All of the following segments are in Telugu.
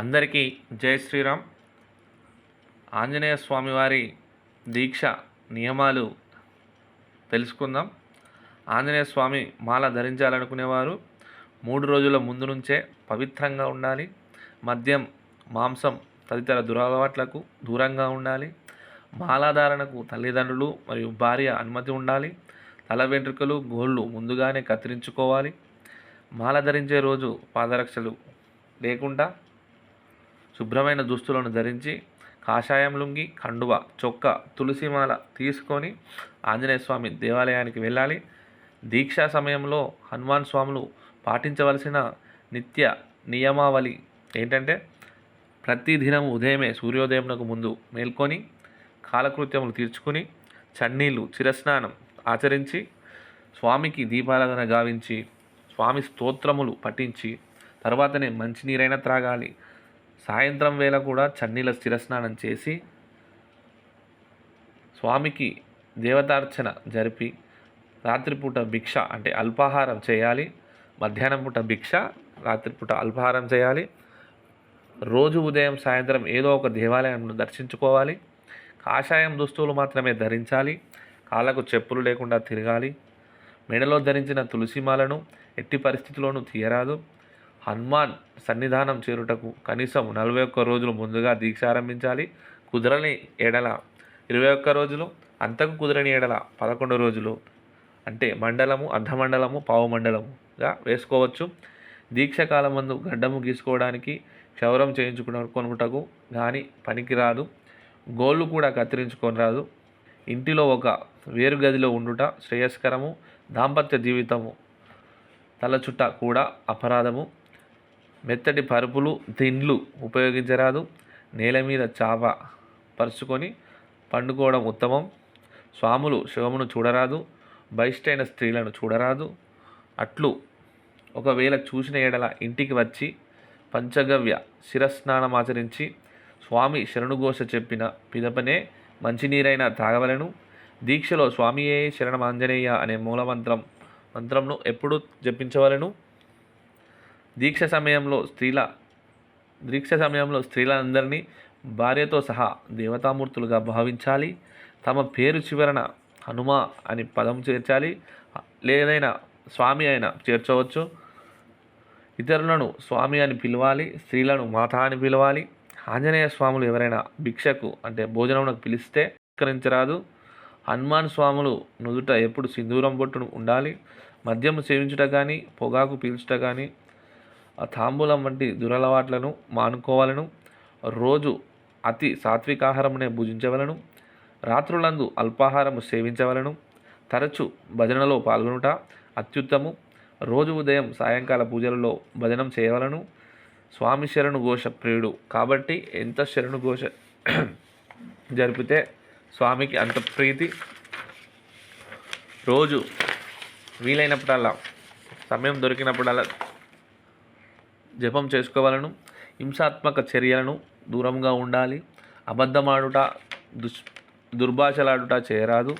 అందరికీ జై శ్రీరామ్. ఆంజనేయ స్వామివారి దీక్ష నియమాలు తెలుసుకుందాం. ఆంజనేయ స్వామి మాల ధరించాలనుకునేవారు. మూడు రోజుల ముందు నుంచే పవిత్రంగా ఉండాలి. మద్యం మాంసం తదితర దురలవాట్లకు దూరంగా ఉండాలి. మాలాధారణకు తల్లిదండ్రులు మరియు భార్య అనుమతి ఉండాలి. తల వెంట్రుకలు గోళ్ళు ముందుగానే కత్తిరించుకోవాలి. మాల ధరించే రోజు పాదరక్షలు లేకుండా శుభ్రమైన దుస్తులను ధరించి కాషాయం లుంగి కండువ చొక్క తులసిమాల తీసుకొని ఆంజనేయ స్వామి దేవాలయానికి వెళ్ళాలి. దీక్షా సమయంలో హనుమాన్ స్వాములు పాటించవలసిన నిత్య నియమావళి ఏంటంటే ప్రతిదినం ఉదయమే సూర్యోదయంకు ముందు మేల్కొని కాలకృత్యములు తీర్చుకుని చన్నీళ్ళు చిరస్నానం ఆచరించి స్వామికి దీపారాధన గావించి స్వామి స్తోత్రములు పఠించి తర్వాతనే మంచినీరైనా త్రాగాలి. సాయంత్రం వేళ కూడా చన్నీల స్థిరస్నానం చేసి స్వామికి దేవతార్చన జరిపి రాత్రిపూట భిక్ష అంటే అల్పాహారం చేయాలి. మధ్యాహ్నం పూట భిక్ష రాత్రిపూట అల్పాహారం చేయాలి. రోజు ఉదయం సాయంత్రం ఏదో ఒక దేవాలయంను దర్శించుకోవాలి. కాషాయం దుస్తులు మాత్రమే ధరించాలి. కాళ్ళకు చెప్పులు లేకుండా తిరగాలి. మెడలో ధరించిన తులసిమాలను ఎట్టి పరిస్థితిలోనూ తీయరాదు. హనుమాన్ సన్నిధానం చేరుటకు కనీసం నలభై ఒక్క రోజులు ముందుగా దీక్షారంభించాలి కుదరని ఎడల ఇరవై ఒక్క రోజులు అంతకు కుదరని ఎడల పదకొండు రోజులు అంటే మండలము అర్ధమండలము పావు మండలముగా వేసుకోవచ్చు. దీక్షకాలం ముందు గడ్డము గీసుకోవడానికి క్షౌరం చేయించుకునుటకు కానీ పనికిరాదు. గోళ్ళు కూడా కత్తిరించుకొని రాదు. ఇంటిలో ఒక వేరు గదిలో ఉండుట శ్రేయస్కరము. దాంపత్య జీవితము తలచుట్ట కూడా అపరాధము. మెత్తటి పరుపులు దిండ్లు ఉపయోగించరాదు. నేల మీద చాప పరుచుకొని పండుకోవడం ఉత్తమం. స్వాములు శివమును చూడరాదు బహిష్టైన స్త్రీలను చూడరాదు. అట్లు ఒకవేళ చూసిన ఎడల ఇంటికి వచ్చి పంచగవ్య శిరస్నానం ఆచరించి స్వామి శరణుఘోష చెప్పిన పిదపనే మంచినీరైనా తాగవలను. దీక్షలో స్వామియే శరణమాంజనేయ అనే మూలమంత్రం మంత్రంను ఎప్పుడూ జపించవలను. దీక్ష సమయంలో స్త్రీల దీక్ష సమయంలో స్త్రీలందరినీ భార్యతో సహా దేవతామూర్తులుగా భావించాలి. తమ పేరు చివరన హనుమ అని పదం చేర్చాలి. లేదైనా స్వామి అయినా చేర్చవచ్చు. ఇతరులను స్వామి అని పిలవాలి స్త్రీలను మాత అని పిలవాలి. ఆంజనేయ స్వాములు ఎవరైనా భిక్షకు అంటే భోజనమునకు పిలిస్తే స్వీకరించరాదు హనుమాన్ స్వాములు నుదుట ఎప్పుడు సింధూరం బొట్టును ఉండాలి. మద్యము సేవించుట కానీ పొగాకు పీల్చుట కానీ తాంబూలం వంటి దురలవాట్లను మానుకోవాలను. రోజు అతి సాత్వికాహారమునే భుజించవలను. రాత్రులందు అల్పాహారము సేవించవలను. తరచు భజనలో పాల్గొనుట అత్యుత్తము. రోజు ఉదయం సాయంకాల పూజలలో భజనం చేయవలను. స్వామి శరణు ఘోష ప్రియుడు కాబట్టి ఎంత శరణు ఘోష జరిపితే స్వామికి అంత ప్రీతి. రోజు వీలైనప్పుడల్లా సమయం దొరికినప్పుడల్లా జపం చేసుకోవాలను హింసాత్మక చర్యలను దూరంగా ఉండాలి. అబద్ధమాడుట దుష్ దుర్భాషలాడుట చేయరాదు.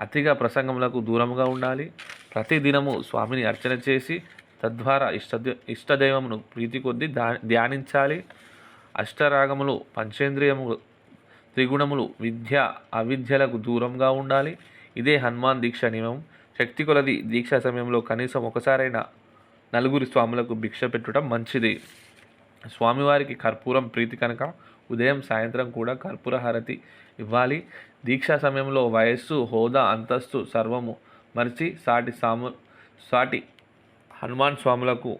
అతిగా ప్రసంగములకు దూరంగా ఉండాలి. ప్రతిదినము స్వామిని అర్చన చేసి తద్వారా ఇష్ట ఇష్టదైవమును ప్రీతి కొద్దీ ధ్యా ధ్యానించాలి. అష్టరాగములు పంచేంద్రియములు త్రిగుణములు విద్య అవిద్యలకు దూరంగా ఉండాలి. ఇదే హనుమాన్ దీక్ష నియమం. శక్తి కొలది దీక్షా సమయంలో కనీసం ఒకసారైనా నలుగురి స్వాములకు భిక్ష పెట్టుట మంచిది. స్వామివారికి కర్పూరం ప్రీతి కనుక. ఉదయం సాయంత్రం కూడా కర్పూర హారతి ఇవ్వాలి. దీక్షా సమయంలో వయస్సు హోదా అంతస్తు సర్వము మరిచి సాటి సాము సాటి హనుమాన్ స్వాములకు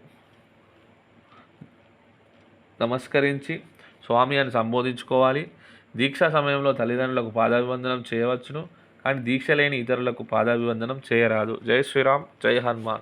నమస్కరించి స్వామి అని సంబోధించుకోవాలి. దీక్షా సమయంలో తల్లిదండ్రులకు పాదాభివందనం చేయవచ్చును. కానీ దీక్ష లేని ఇతరులకు పాదాభివందనం చేయరాదు. జై శ్రీరామ్ జై హనుమాన్.